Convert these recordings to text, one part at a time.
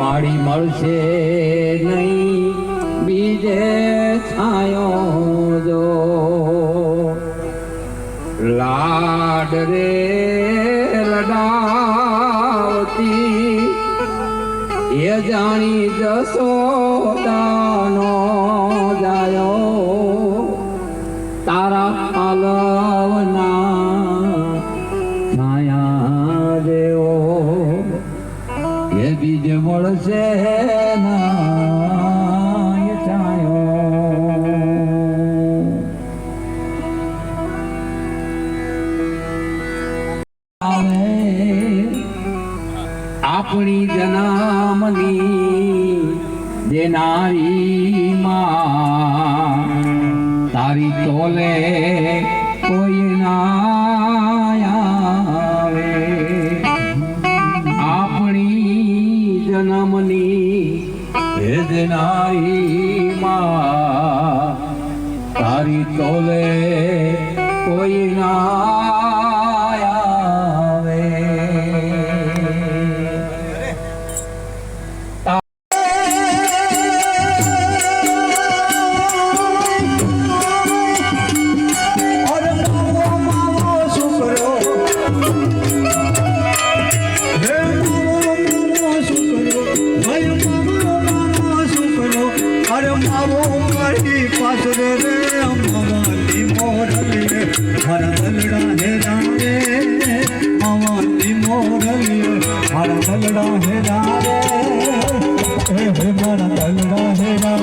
માડી મળશે નહીં. બીજે છાયો જો. લાડ રે લડાવતી એ જાણી જશોદાનો બીજ મળશે આપણી જનામની દેનારી માં તારી તોલે કોઈ ના જન્મની વેદનારી માં તારી તોલે કોઈ ના હે મારા દલડા હે રા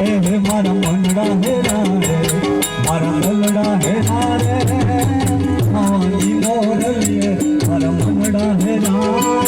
એ હે મારા મંડળા હે રારે મારા લલડા હે રારે માવાની મોરલીએ મારા મંડળા હે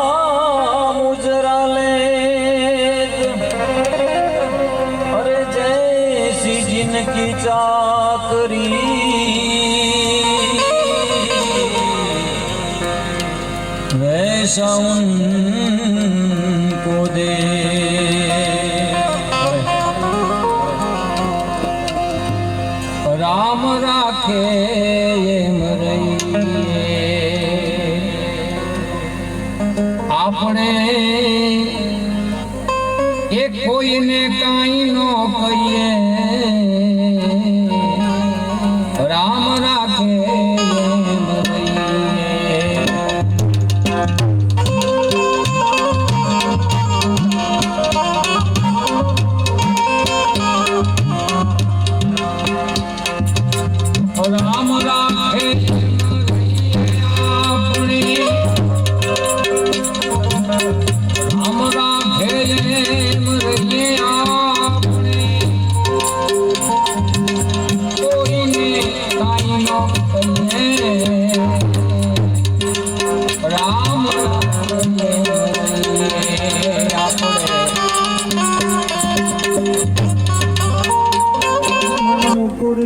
चाकरी वैसा उनको दे રામ રાખે એમ રહીએ આપણે એ કોઈને કાંઈ ન કહીએ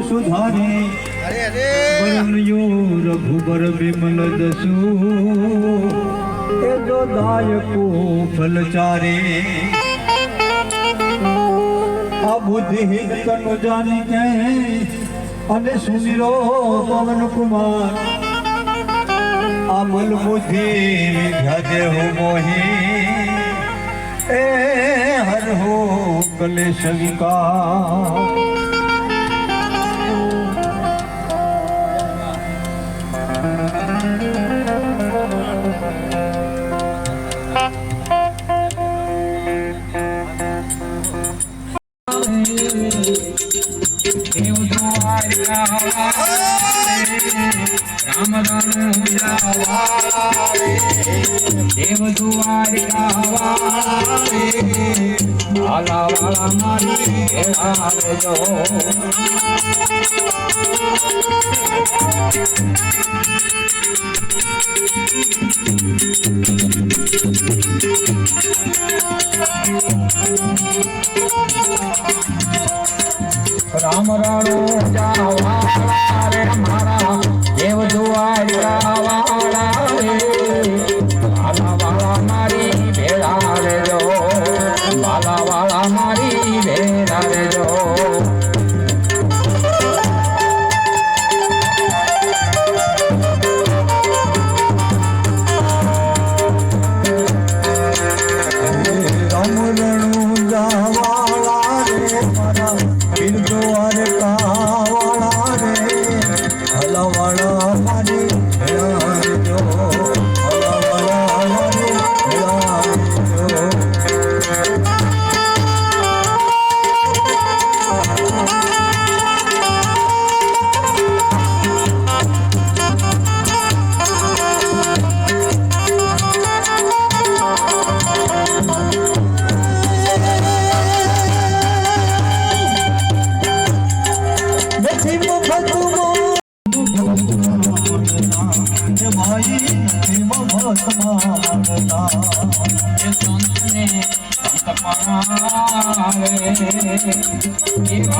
સુધારે બરણયો રઘુબર વિમલ દસુ એ જો દાયકો ફલચારે આ બુદ્ધિહીન તનુ જાની કે અને સુનિરો પવન કુમાર આ મલ બુદ્ધિ વિધ્યાજે હો મોહી એ હર હો કલેશ રામ દેવ દ્વારિકા મારી જો Thank you. Ram Rano Java લવણ Give me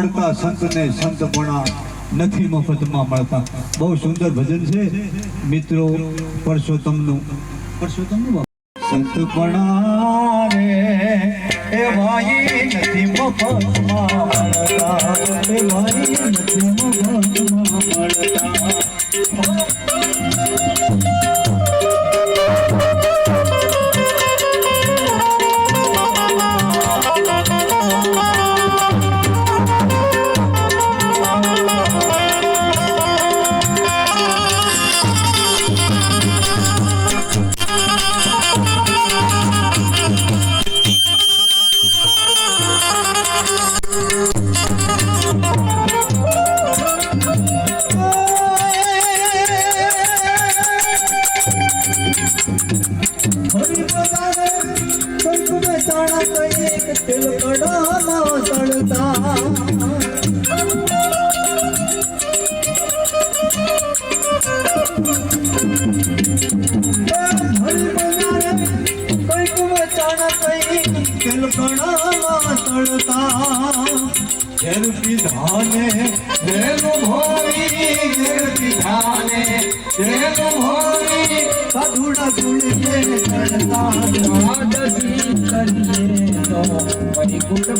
મળતા સંતને સંત પણા નથી મફતમાં મળતા. બહુ સુંદર ભજન છે. મિત્રો, પરસોત્તમનું. પરસોત્તમનું સંત પણા નથી મફતમાં તાણા તો એક તિલકડો સળતા કોઈક વચાણા કઈ તિલકડો સળતા જેર વિધાને અધૂડા ગુણ કરીએ તો વૈકુંઠ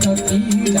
的地带